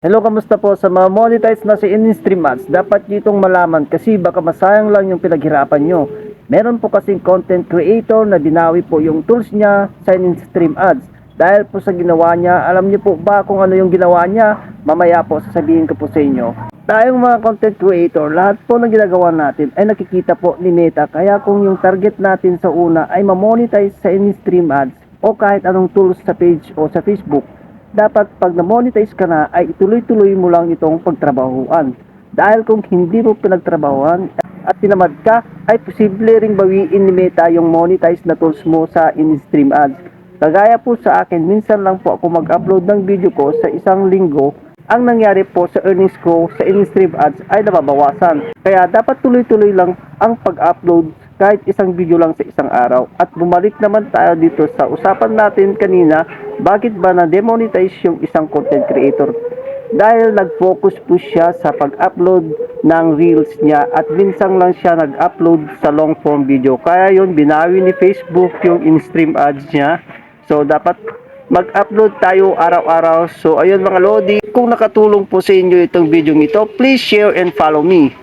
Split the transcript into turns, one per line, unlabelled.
Hello, kamusta po sa mga monetize na si in-stream ads? Dapat nyo itong malaman kasi baka masayang lang yung pinaghirapan nyo. Meron po kasing content creator na dinawi po yung tools niya sa in-stream ads. Dahil po sa ginawa niya, alam niyo po ba kung ano yung ginawa niya? Mamaya po sasabihin ko po sa inyo. Tayong mga content creator, lahat po ng ginagawa natin ay nakikita po ni Meta. Kaya kung yung target natin sa una ay ma-monetize sa in-stream ads o kahit anong tools sa page o sa Facebook, dapat pag na-monetize ka na ay ituloy-tuloy mo lang itong pagtrabahuan. Dahil kung hindi mo pinagtrabahuan at tinamad ka, ay posible ring bawiin ni Meta yung monetize na tools mo sa in-stream ads. Kagaya po sa akin, minsan lang po ako mag-upload ng video ko sa isang linggo. Ang nangyari po sa earnings ko sa in-stream ads ay nababawasan. Kaya dapat tuloy-tuloy lang ang pag-upload kahit isang video lang sa isang araw. At bumalik naman tayo dito sa usapan natin kanina, bakit ba na-demonetize yung isang content creator? Dahil nag-focus po siya sa pag-upload ng reels niya at minsan lang siya nag-upload sa long form video. Kaya yun, binawi ni Facebook yung in-stream ads niya. So, dapat mag-upload tayo araw-araw. So, ayun mga Lodi, kung nakatulong po sa inyo itong video ito, please share and follow me.